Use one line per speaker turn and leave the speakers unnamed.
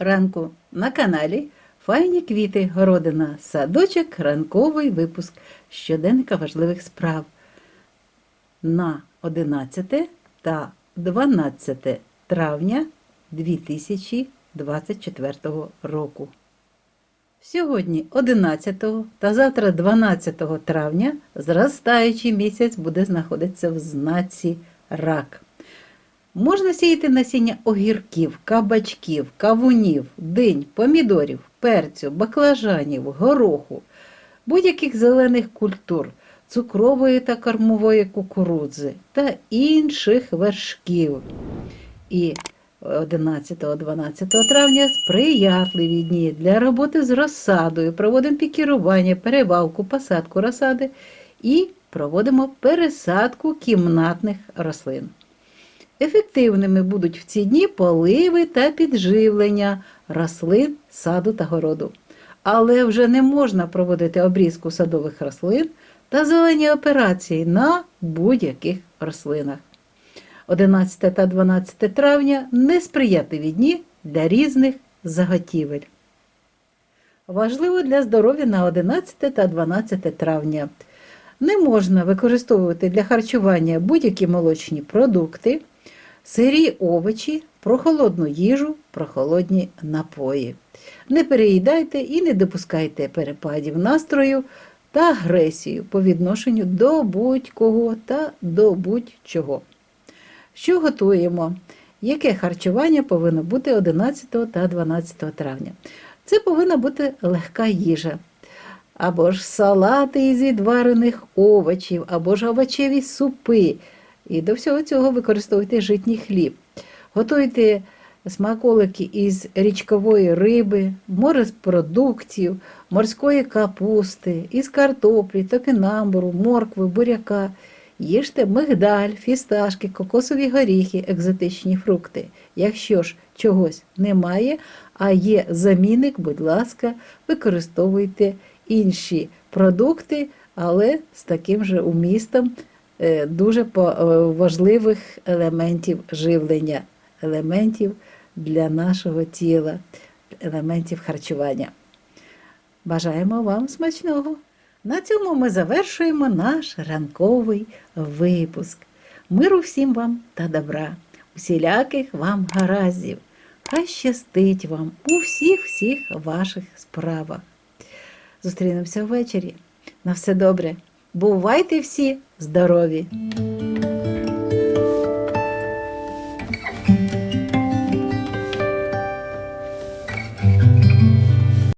ранку на каналі Файні квіти Городина, садочок, ранковий випуск щоденника важливих справ на 11 та 12 травня 2024 року. Сьогодні 11 та завтра 12 травня зростаючий місяць буде знаходитися в знаці рак. Можна сіяти насіння огірків, кабачків, кавунів, динь, помідорів, перцю, баклажанів, гороху, будь-яких зелених культур, цукрової та кормової кукурудзи та інших вершків. І 11-12 травня сприятливі дні для роботи з розсадою. Проводимо пікірування, перевалку, посадку розсади і проводимо пересадку кімнатних рослин. Ефективними будуть в ці дні поливи та підживлення рослин саду та городу. Але вже не можна проводити обрізку садових рослин та зелені операції на будь-яких рослинах. 11 та 12 травня несприятливі дні для різних заготівель. Важливо для здоров'я на 11 та 12 травня. Не можна використовувати для харчування будь-які молочні продукти, сирі овочі, прохолодну їжу, прохолодні напої. Не переїдайте і не допускайте перепадів настрою та агресію по відношенню до будь-кого та до будь-чого. Що готуємо? Яке харчування повинно бути 11 та 12 травня? Це повинна бути легка їжа. Або ж салати із відварених овочів, або ж овочеві супи. І до всього цього використовуйте житній хліб. Готуйте смаколики із річкової риби, морепродуктів, морської капусти, із картоплі, топінамбуру, моркви, буряка. Їжте мигдаль, фісташки, кокосові горіхи, екзотичні фрукти. Якщо ж чогось немає, а є замінник, будь ласка, використовуйте інші продукти, але з таким же умістом дуже е, важливих елементів живлення, елементів для нашого тіла, елементів харчування. Бажаємо вам смачного! На цьому ми завершуємо наш ранковий випуск. Миру всім вам та добра, усіляких вам гараздів. Хай щастить вам у всіх всіх ваших справах. Зустрінемося ввечері. На все добре. Бувайте всі здорові!